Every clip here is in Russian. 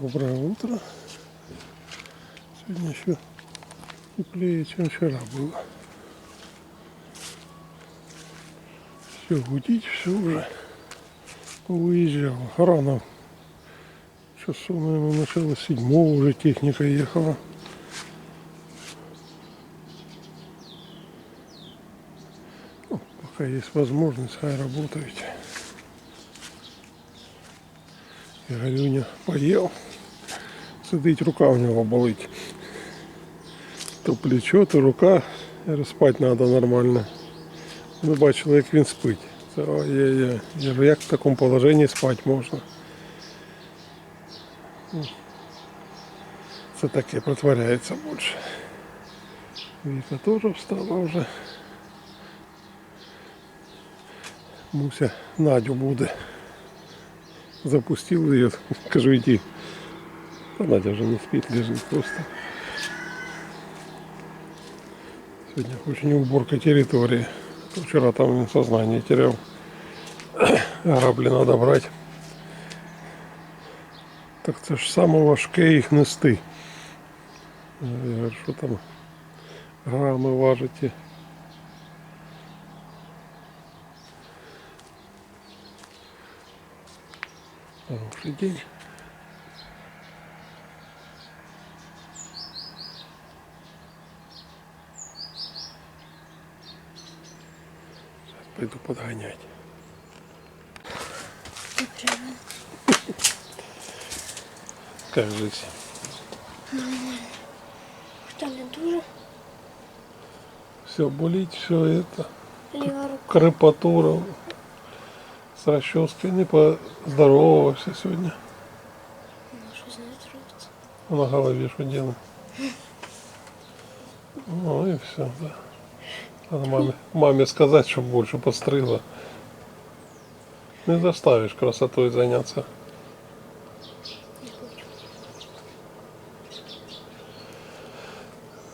Доброе утро. Сегодня еще теплее, чем вчера было. Все гудить, все уже выезжало. Рано. Часу, наверное, начало седьмого уже техника ехала. Ну, пока есть возможность, хай работают. І Галюня поїв. Сидить, рука у нього болить. То плечо, то рука. Я спати треба нормально. Ви бачили, як він спить. Це ой-ой-ой. Я говорю, як в такому положенні спати можна? Ну, Це таке притворяється більше. Віка теж встала вже. Муся Надю буде. запустил ее, скажу, иди. А Надя уже не спит, лежит просто. Сегодня очень уборка территории. Вчера там сознание терял. Граблі надо брать. Так це ж саме важке їх нести. Я говорю, що там грами важите. Сейчас пойду подгонять. Как жить? Що не дуже? Все болит, все это. Крепатура. С расческой не поздоровался сегодня. Ну, що з нею зробиться? А на голове что делать? Ну и все, да. Надо маме, маме сказать, чтобы больше постригла. Не заставишь красотой заняться.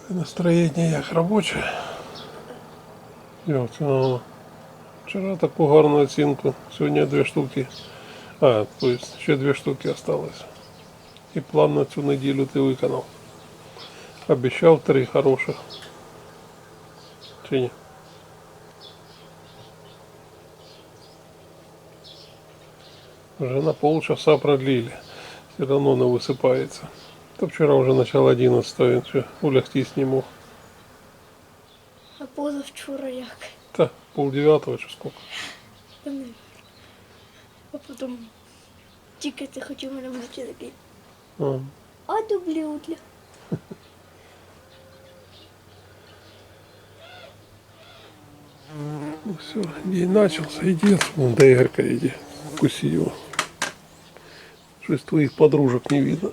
Настроєння як робоче. Як це воно? Вчора таку гарну оцінку, сьогодні дві штуки. А, то есть ще дві штуки осталось. І план на цю неділю ти виконав. Обіцяв три хороших. Чи ні? Уже на полчаса продлили. Все равно не высыпается. То вчера уже начало 11 він ще улягтись не мог. полдевятого чи сколько. Я не знаю. А потім тільки ти хотів мене бути такий. А, А дублютля. ну все, день начался, иди вон до Игорька иди, вкуси его. Что-то твоих подружек не видно.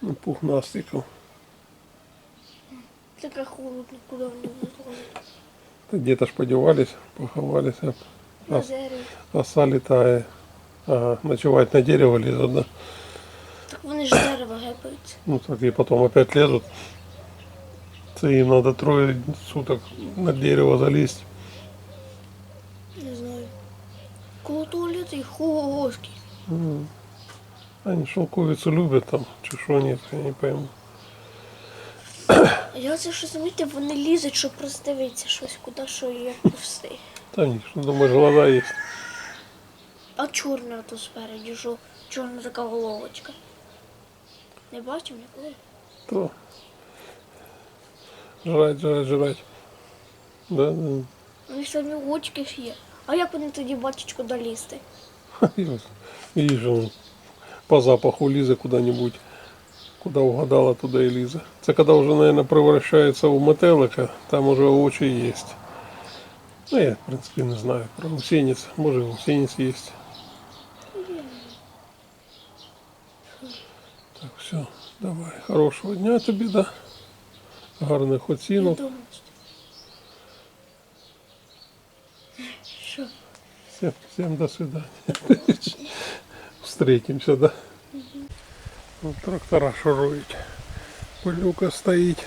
Ну, пухнастиков. Така холодно, куди вони виходять. Да где-то ж подевались, поховались, а, На а, оса летая. Ага, ночевать на дерево лезут, да? Так вони ж з дерева гепаються. Ну так и потом опять лезут. Це им надо трое суток на дерево залезть. Не знаю. Коло туалету і хугоски. Они шелковицу любят там, чешу нет, я не пойму. А я це що замітив, вони лізуть, щоб роздивитися щось, куди що і як повсти. Да они, что думаешь, глаза есть? А чорна то спереді, що чорна така головочка. Не бачив ніколи? То жрать, жрать, жрать. Да, да. Вони самі очки ж є. А як вони тоді бачать, куди лізти? Видишь, он по запаху Лизы куда-нибудь. Куда угадала, туда и Лиза. Это когда уже, наверное, превращается в мотелика, там уже очи есть. Ну, я, в принципе, не знаю. Про гусениц. Может, и гусениц есть. Так, все, давай. Хорошего дня тобі, да? Гарних оцінок. Відомості. Що? Всем, всем до свидания. Встретимся, да? Ну, трактора шурують. Пилюка стоїть.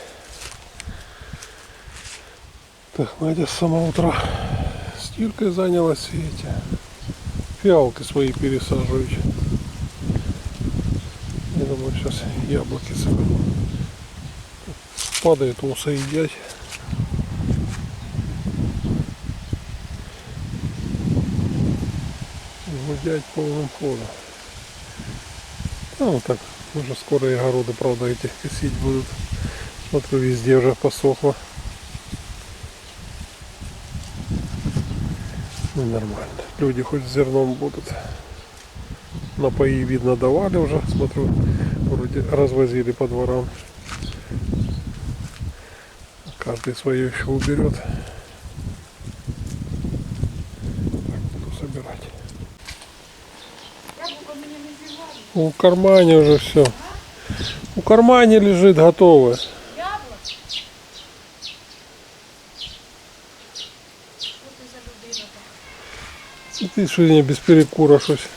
Так, Надя с самого утра стиркой занялась и эти фиалки свои пересаживают. Я думаю, сейчас яблоки соберу. Падает, усы едят. Гудять полным ходом. Ну, так, уже скоро и огороды, правда, эти косить будут. Смотрю, везде уже посохло. Ну, нормально. Люди хоть зерном будут. Напои, видно, давали уже. Смотрю, вроде развозили по дворам. Каждый свое еще уберет. Так, буду собирать. У кармане уже все. У кармане лежит готовое. Яблук? Що ти за людина така? Ты сегодня без перекура щось.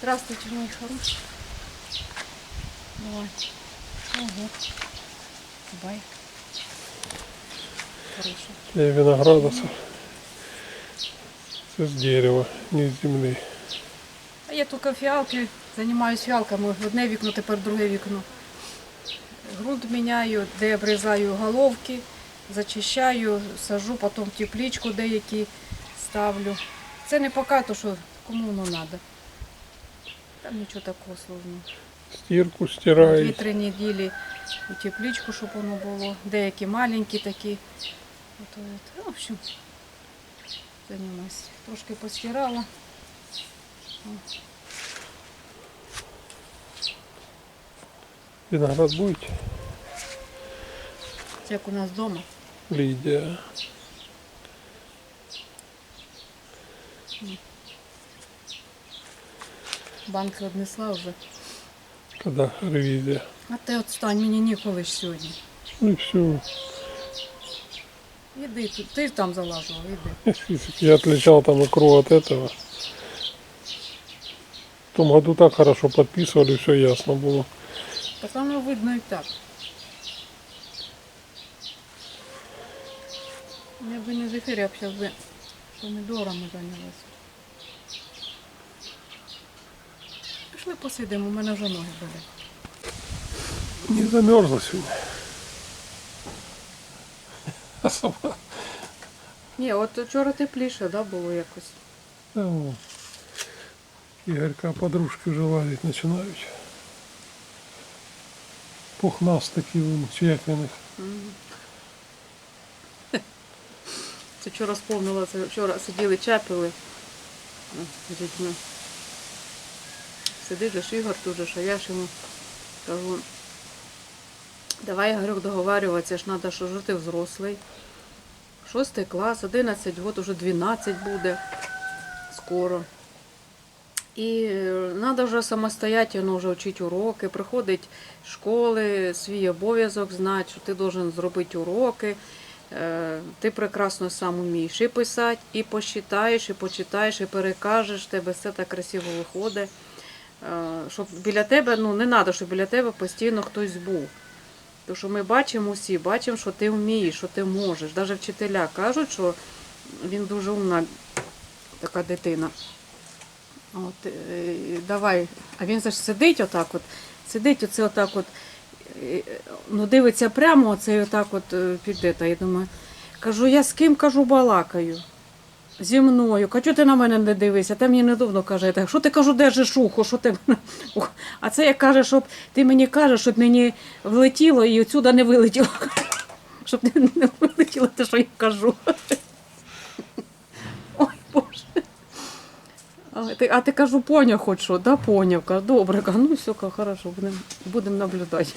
Здравствуйте, мої хороші. Давай. Ого. Бай. Хороший. Я винограда. Це з дерева, не з землі. А я тільки фіалки, займаюся фіалками. Одне вікно, тепер друге вікно. Грунт міняю, де обрізаю головки, зачищаю, сажу, потім в тепличку деякі ставлю. Це не поки, то що кому воно треба. Там нічого такого сложного. Стирку стираю. Дві-три неділі у тепличку, щоб воно було. Деякі маленькі такі. От, от. Ну, в общем, займаюся. Трошки постирала. Виноград будете? Це як у нас вдома. Лидия. Банки однесла вже. Когда ревизия. А ти отстань, мені ніколи ж сьогодні. Ну и все. Іди тут, ти ж там залажував, іди. Если б я отличал там икру от этого. Том году так хорошо подписывали, все ясно было. Так видно і так. Я би не зефір, я б зараз би помідорами зайнялася. Пішли посидимо, у мене вже ноги болять. Не замерзла сегодня. Особо. Ні, от вчора тепліше, да, було якось. Да, вон. Игорька подружки уже лазить начинают. Пухнастики, вон, чи як він їх. Це вчора сповнила, це вчора сиділи чапили ну, з дітьми. Сидить ж Ігор тут же, а я ж йому кажу, давай Ігорюк договарюватися, ж треба, що ж ти взрослий. Шостий клас, 11 років, уже 12 буде скоро. І треба вже самостоятельно вже вчити уроки, приходить з школи, свій обов'язок знати, що ти повинен зробити уроки. Е, Ти прекрасно сам вмієш і писати, і посчитаєш, і почитаєш, і перекажеш, тебе все так красиво виходить. Е, Щоб біля тебе, ну не треба, щоб біля тебе постійно хтось був. Тому що ми бачимо всі, бачимо, що ти вмієш, що ти можеш. Навіть вчителя кажуть, що він дуже умна така дитина. От, е, давай. А він ж сидить отак, от, сидить оце отак от, е, ну дивиться прямо, оце отак от е, піде. Та я думаю, кажу, я з ким кажу балакаю? Зі мною. Кажу, ти на мене не дивишся? Та мені недовно каже, так, що ти кажу, держиш ухо, що ти. А це як каже, щоб ти мені кажеш, щоб мені влетіло і отсюди не вилетіло. Щоб не вилетіло те, що я кажу. Ой, Боже. А ти, а ти кажу, поняв хоч що, да, поняв. Кажу, добре, кажу, ну все, кажу, хорошо, будемо будем наблюдати.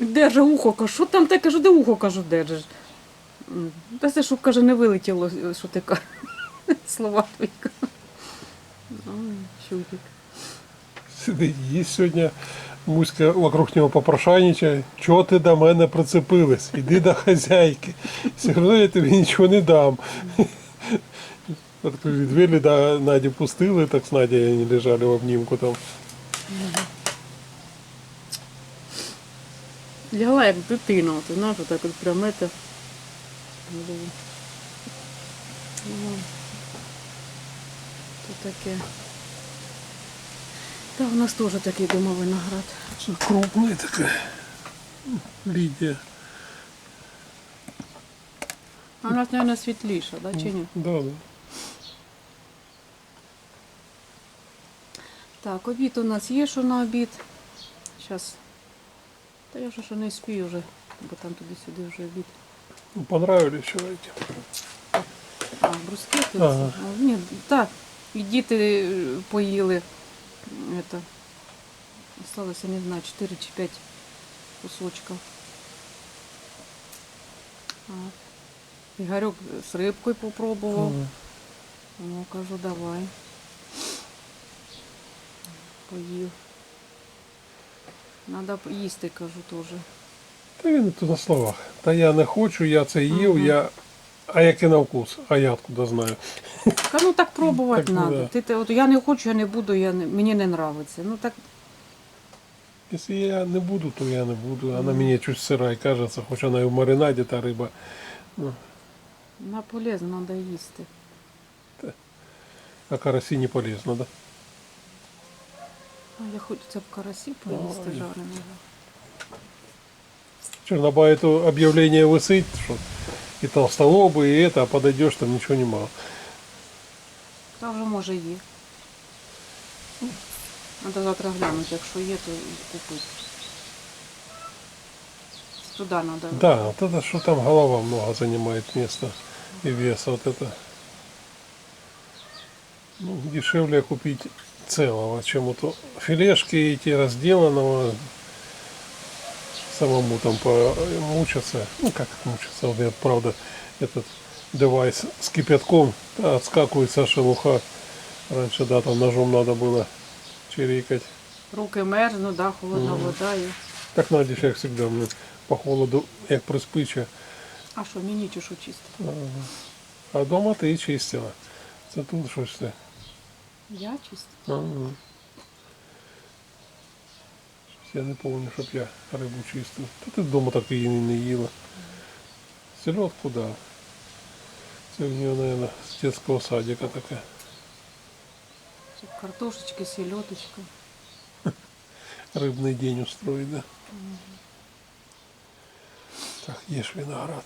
Держи ухо, кажу, що там ти кажу, де ухо кажу, держиш. Та це, щоб каже, не вилетіло, що ти кажеш. Слова твої. Ой, чудик. Сидить, сьогодні. Муська вокруг нього попрошайничає, чого ти до мене прицепилась? Іди до хазяйки. Все одно я тобі нічого не дам. Відвели, да, Надю пустили, так з Надією вони лежали в обнімку там. Лягла як дитина, ти знаєш, так от прям это. було. Ну, То таке. Та у нас теж такий дома виноград. Це крупний такий. Лідія. А у нас, мабуть, світліша, да, чи ні? Да, да. Так, обід у нас є, що на обід. Зараз. Та я вже що не спію вже, бо там туди-сюди вже обід. Ну, понравились эти. А, брускети? Ага. А, Ні, так, і діти е, поїли. Это. Осталося, не знаю, 4 чи 5 кусочків. А. Ігорьок з рибкою попробував. Ага. Ну, кажу, давай. Поїв. Надо їсти, кажу, теж. Та він тут на словах. Та я не хочу, я це їв, Ага. я. А який на вкус? А я откуда знаю? Та ну так пробувати Так, треба. да. Ти, ти, от, я не хочу, я не буду, я не, мені не подобається. Ну так Якщо я не буду, то я не буду. Вона мені чуть сира і кажеться, хоч вона і в маринаді та риба. Ну, на полезно треба їсти. а карасі не полезно, да? А я хочу це в карасі поїсти Ой. жареного. Черноба это объявление висить, що і толстолобы, і это, а подойдешь, там нічого нема. Та вже може є. Треба завтра глянути, якщо є, то і купити. Туди треба. Да, вот это что там голова много занимает места и веса. Вот это ну, дешевле купить целого, чем вот филешки эти разделанного самому там мучаться. Ну как мучиться, вот я, правда, этот девайс с кипятком да, отскакивается шелуха. Раньше, да, там ножом надо было чирикать. Руки мерзнуть, да, холодна Мгм. вода. І... Так надіш, як завжди, мене по холоду, як приспича. А що, мені чи що чисто? А вдома ти і чистила. Це тут щось все. Я чисто. Ага. Щось Я не пам'ятаю, щоб я рибу чистив. Та ти вдома так її не їла. Селедку, да. Це в нього, мабуть, з дитячого садика таке. Щоб Картошечки, сельодочка. Рыбный день устроить, да? Так, ешь виноград.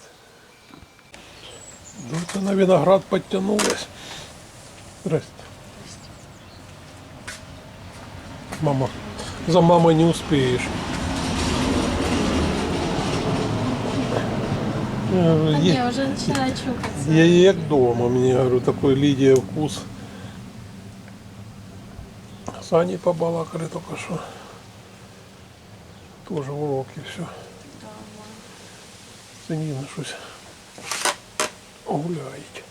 Да это на виноград подтянулась. Здрасте. Мама, за мамой не успеешь. Э, е- Я вже починаю чухатися. Я як дома, мені говорю, такой Лідія вкус. С Аней побалакали только что. Тоже уроки все. Це Ніна щось гуляють.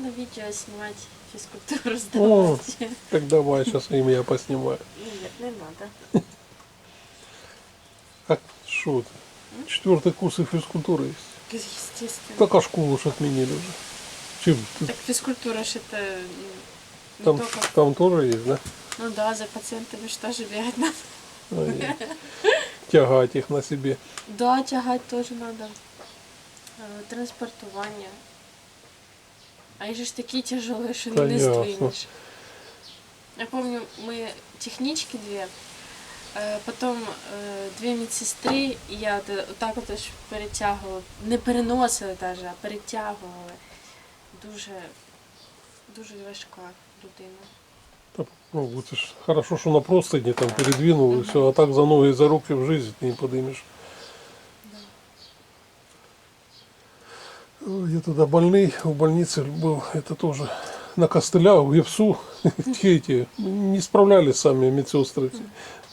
Та треба відео знімати, фізкультуру О, здавати. так давай сейчас им я поснимаю. Ні, не треба. А что ты? Четвертый курс и физкультура есть. Естественно. Так а школу ж отменили уже. Чем ты? Так физкультура ж это не Там, только... там тоже есть, да? Ну да, за пациентами ж тоже бегать надо. Ай, Тягать их на себе. Да, тягать тоже надо. Е, Транспортування. А їх же ж такі тяжелые, що Та не ясно. здвинешь. Я помню, мы технички две, е, потім е, дві медсестри, і я от, отак от аж перетягувала. Не переносили навіть, а перетягували. Дуже, дуже важка людина. Та, Ну, это ж хорошо, что на простыне там передвинул и все, а так за ноги и за руки в жизнь ты не подымешь. Я тогда больный, в больнице был, это тоже на костылях, в. Те эти не справлялись сами медсестры.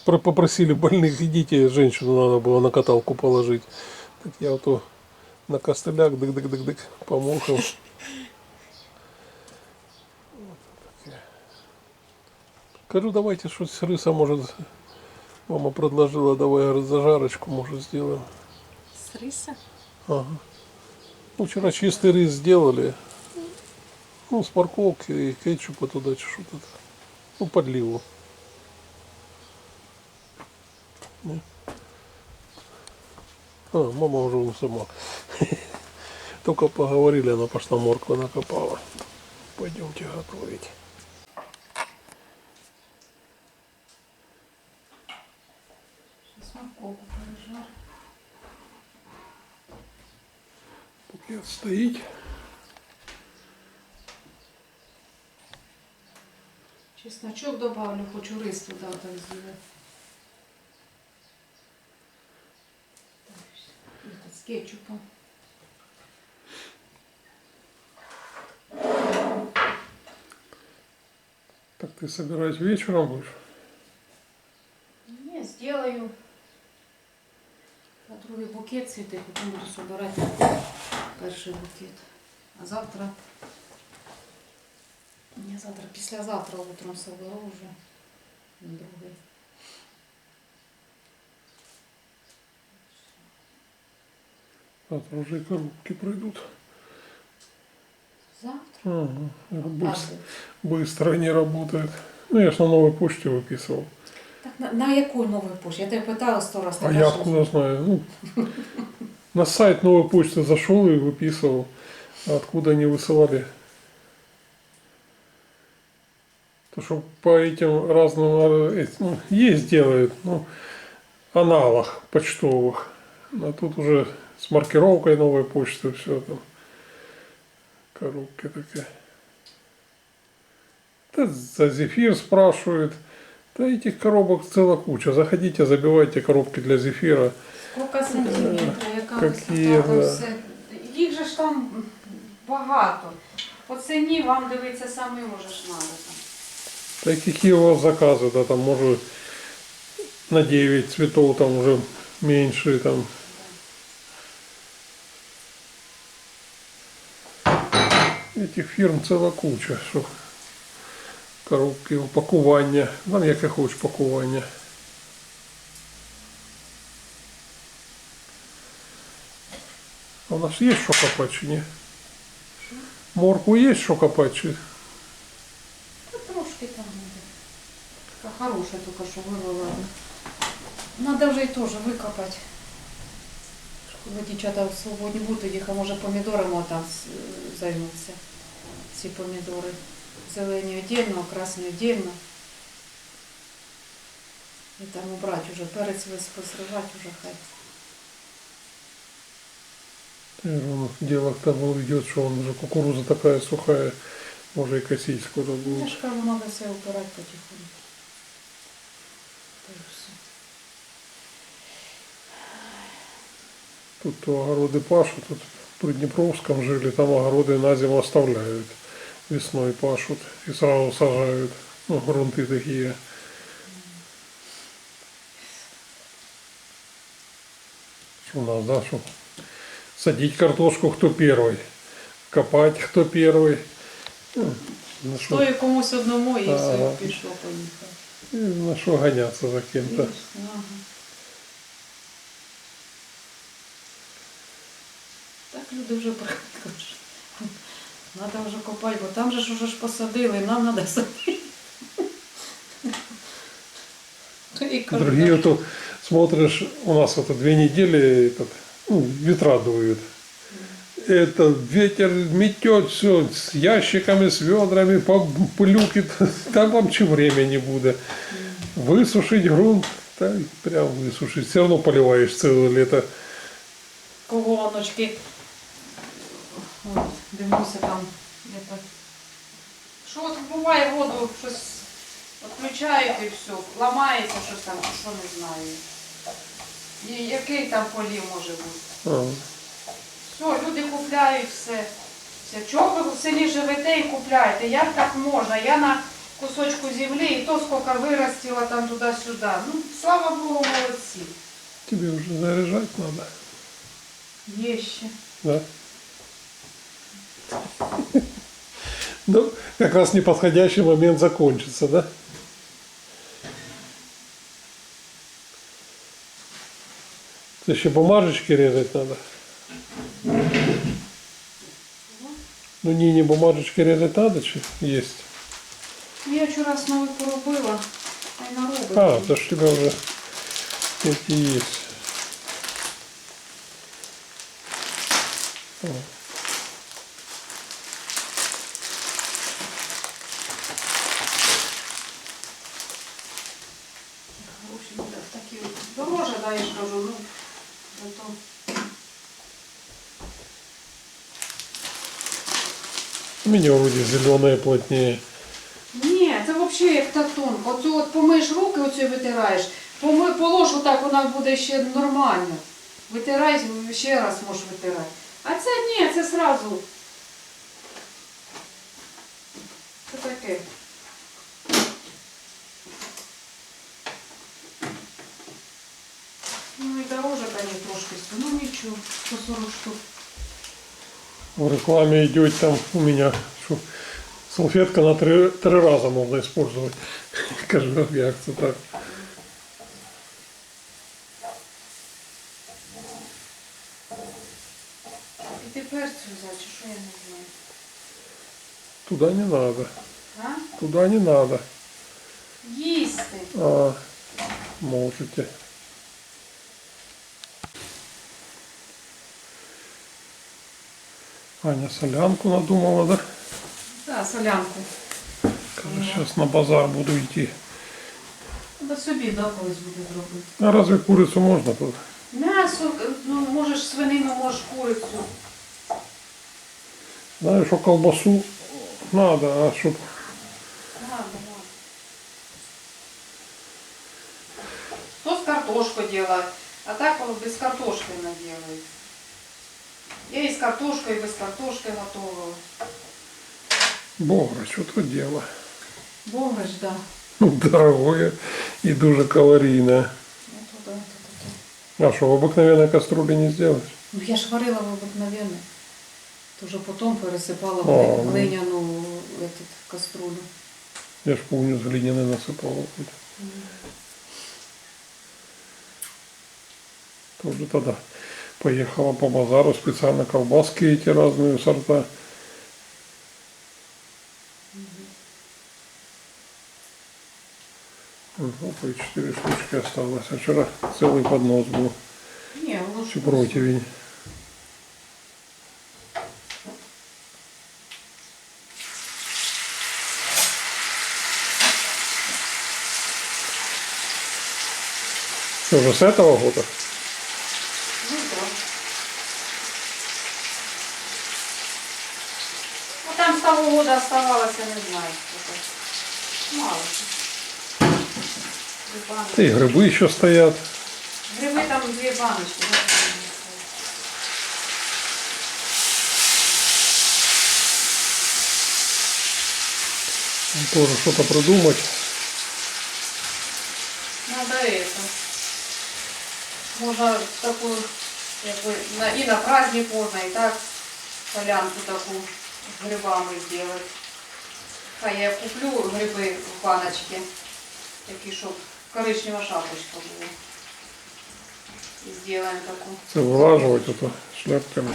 Про- Попросили больных, идите, женщину надо было на каталку положить. Так я вот то на костылях, дык-дык-дык-дык, помог им. Кажу, давайте что-то рыса, может, мама предложила, давай зажарочку, может, сделаем. З риса? Ага. Ну, вчера чистый рис сделали. Ну, с морковки и кетчупа туда что-то. Ну, подливу. А, мама уже не сама. Только поговорили, она пошла морковь накопала. Пойдемте готовить. Сморковку положила. пережар. Букет стоїть. Чесночок добавлю, хочу рис туди так з'їли. З кетчупом. Так ты собирать вечером будешь? Ні, сделаю. На другий букет цвіти, потім буду собирати перший букет. А завтра. Ні, завтра, післязавтра утром соберу вже другий. Завтра уже коробки пройдут. Завтра? Ага, быстро, быстро они работают. Ну, я ж на новой почте выписывал. Так на, на яку нову пошту? Я тебе питала сто раз. А я откуда знаю? Ну, на сайт новой почты зашел и выписывал. Откуда они высылали? То, что по этим разным, эт- ну, есть делают, ну, аналог почтовых. А тут уже с маркировкой новой почты все там. Коробка такая. Да за зефир спрашивают. Да этих коробок целая куча. Заходите, забивайте коробки для зефира. Скільки сантиметрів, яка Какие, да. Їх же ж там багато. По ціні вам дивитися самі надо. там. Так какие у вас заказы, да, там может на 9 цветов там уже меньше там. Этих фирм целая куча, що коробки, упакування, там яке хоч пакування. У нас є що копати чи ні? Морку є що копати чи? Та трошки там буде. Така хороша тільки що вивела. Надо вже і теж викопати. Коли дівчата свободні будуть, тоді хай може помідорами там з- займуться. Ці помідори. Зелені віддільно, а красні віддільно. І там убрати вже перець вис- посривати вже хай. Э, он- Дело к тому идет, что он уже кукуруза такая сухая, может и косить скоро Я будет. ж кажу, треба все убирати потихоньку. Та й все. Тут то огороды пашут, тут в Приднепровском жили, там огороды на зиму оставляют. Весной пашут и сразу сажают. Ну, грунты такие. Что у нас, да, что садить картошку кто первый, копать кто первый. Ну, на что, Стоїть комусь одному і все Ага. пішло, поїхало. и на что гоняться за кем-то. Ага. Так люди вже прикажуть. Треба вже копати, бо там же ж уже ж посадили, нам треба садити. І кажуть, Другие то смотришь, у нас это две недели этот, ну, ветра дуют. Это ветер метет все с ящиками, с ведрами, пылюки, там вообще времени будет. Высушить грунт, да, прям высушить. Все равно поливаешь целое лето. колоночки. От, дивлюся там. де-то. Що от буває воду, щось відключають і все, ламається щось там, що не знаю. І який там полів може бути? А, Все, люди купляють все. все. Чого ви в селі живете і купляєте? Як так можна? Я на кусочку землі і то скільки виростила там туди-сюди. Ну, слава Богу, молодці. тебе уже заряжать надо, Є ще. да? Ну, как раз неподходящий момент закончится, да? Это еще бумажечки резать надо. Ну, не, не бумажечки резать надо, чи есть? Я вчора знову поробила, та й наробила. А, то ж у тебя уже эти есть. О, У меня вроде зеленые плотнее. Ні, це взагалі як та тонко. Оцю от помиєш руки, оцю витираєш, поми, полож отак, вона буде ще нормально. Витирай, ще раз можеш витирати. А це ні, це сразу. Це таке. Ну і дороже, конечно, трошки, ну нічого, 140 штук. В рекламе идет там у меня что, салфетка на три, три раза можно использовать. Кажу, як це так. Перцю взяти, чи що я не знаю. Туда не надо. А? Туда не надо. Їсти. А, можете. Аня солянку надумала, да? Так, солянку. Сейчас на базар буду идти. До собі да, колись буде зробити. А разве курицу можно тут? М'ясо, ну можеш свинину, можеш курицю. Знаешь, что колбасу надо, а чтоб Ладно, ладно. Кто с картошкой делает, а так вот без картошки она делает. Я и с картошкой, и без картошки готовила. Богра, что то дело. Бомбиш, да. Дорогое и дуже калорийное. Ну. А что, в обыкновенной кастрюле не сделать? Ну, я ж варила в обыкновенной. То вже потім пересипала в О, гли- ну. глиняну этот, каструлю. Я ж помню, с глиняной насыпала. хоть. Тоже тогда поехала по базару, специально колбаски эти разные сорта. Опа, и четыре штучки осталось. А вчера целый поднос был. Ж Всю противень. Что, уже с этого года? Ну да. Ну там с того года оставалось, я не знаю. Мало. Да и грибы еще стоят. Грибы там две баночки. да, Там Тоже что-то придумать. Надо это. Можно такую, как бы, на, и на праздник можно, и так полянку такую грибами сделать. А я куплю гриби в баночці, такі, щоб коричнева шапочка була. І зробимо таку. Це вылаживать это шляпками.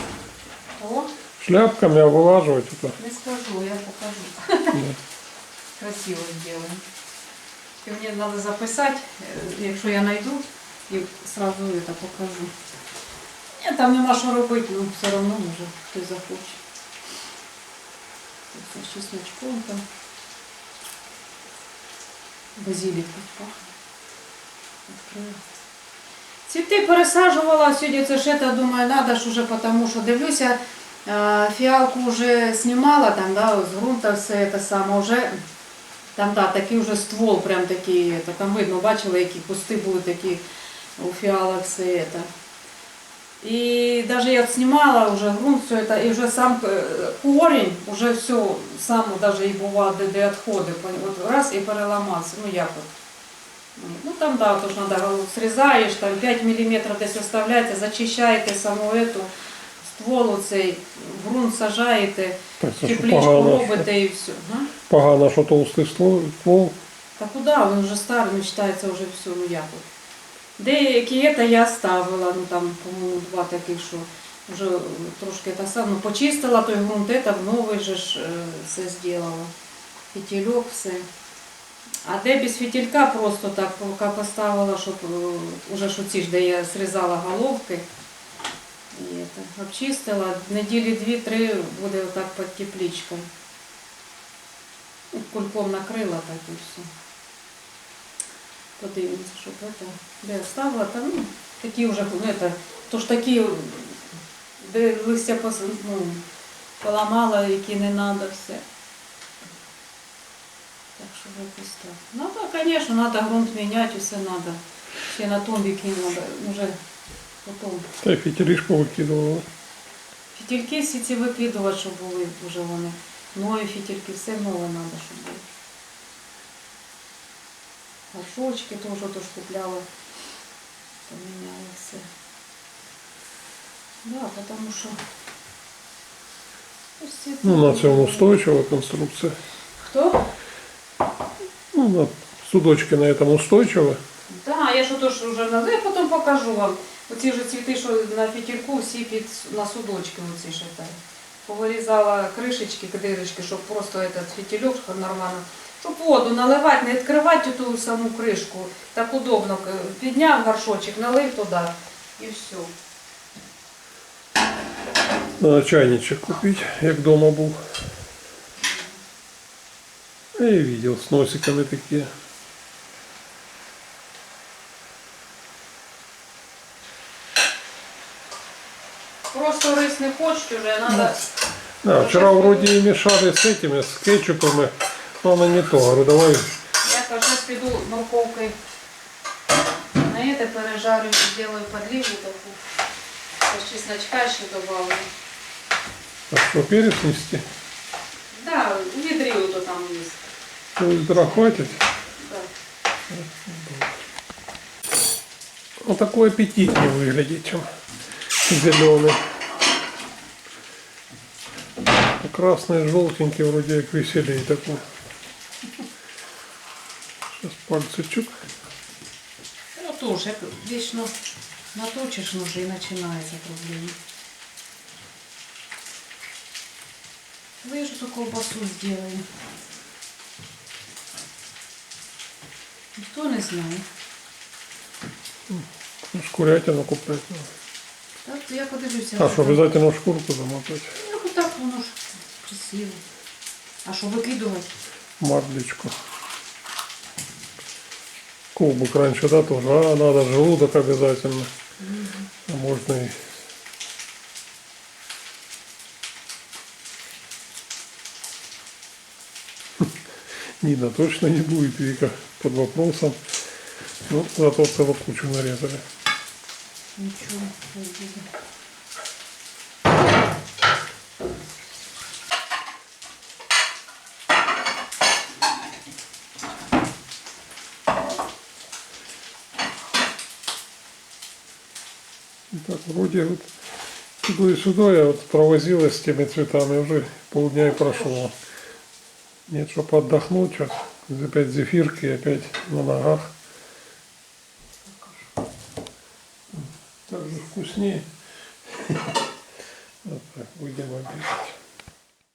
О, Шляпками, а вылаживать это. не скажу, я покажу. да. Красиво зробимо. І мені треба записати, е, якщо я знайду, і одразу це покажу. Ні, там нема що робити, ну все одно може хтось захоче. Це з чесночком там. Базилік тут пахне. Відкрию. Цвіти пересаджувала сьогодні, це ж це, думаю, треба ж уже, тому що дивлюся, фіалку вже знімала там, да, з ґрунта все це саме, вже там да, такий вже ствол, прям такий, там видно, бачили, які кусти були такі у фіалок все це. И даже я снимала уже грунт, все это, и уже сам э, корень, уже все, сам даже и бывало ДД отходы, вот раз и переломался, ну я вот. Ну там, да, тоже надо голову срезаешь, там 5 миллиметров десь оставляєте, зачищаєте саму эту стволу цей, грунт сажаєте, тепличку робите і все. Погано, що толстий ствол. Та куди, він вже старий, вважається, вже все, ну як ну от. Деякі це я ставила, ну там, по-моєму, два таких, що вже трошки та саме, ну, почистила той ґрунт, це в новий же ж е, все зробила. Фітільок, все. А де без фітілька просто так поки поставила, щоб е, уже що ці ж, де я зрізала головки. І це, обчистила, неділі дві-три буде отак під тепличкою. Кульком накрила так і все. Подивимося, щоб це. Де ставила, там ну, такі вже, ну, це, то ж такі, де листя пос, ну, поламала, які не треба все. Так що якось так. Ну так, звісно, треба ґрунт міняти, все треба. Ще на томбіки треба, вже потім. Та й фітілі ж. Фітільки всі ці викидувати, щоб були вже вони. Нові фітільки, все нове треба, щоб було. Горшочки теж купляла Поміняла все. Да, тому що. ось ці Ну, на тут- цьому устойчива конструкція. Хто? Ну, на судочки на этом устойчивы. Да, я ж отож вже на я потім покажу вам. Оці ж цвіти, що на фітільку, всі під на судочки оці ще так. Повирізала кришечки, дирочки, щоб просто этот фітільок нормально. щоб воду наливати, не відкривати ту саму кришку. Так удобно. Підняв горшочок, налив туди і все. Надо чайничек купить, як дома был. Я и видел с носиками такие. Просто рис не хочуть вже, треба. Да, вчера вроде и мешали с этими, с кетчупами, но оно не то. Говорю, давай Я зараз піду морковкою на це пережарю і зроблю подливу таку. З чесночка ще добавлю. а что, перец нести. Да, у відрі ото там є. Ну, литра хватит. Да. Он такой аппетитнее выглядит, чем зеленый. А Красный, желтенький, вроде как веселее такой. Чук. Ну тоже, як вічно наточиш ножи і починається проблема. Ви ж ту ковбасу зробили. Ніхто не знає. Ну, Шкурятину купить. надо. Так, то я подивлюся. А обязательно в шкурку замотать? Ну, так воно ж красиво. А що викидувати? Марлечку. Колбук раньше, да, тоже. А, надо желудок обязательно. А можно и... Нина точно не будет, Вика под вопросом. Ну, зато целую кучу нарезали. Нічого не Так, вроде вот туда и сюда я вот провозилась с теми цветами, уже полдня и прошло. Нет, чтобы отдохнуть, сейчас опять зефирки, опять на ногах. Так же вкуснее. Вот так, будем обедать.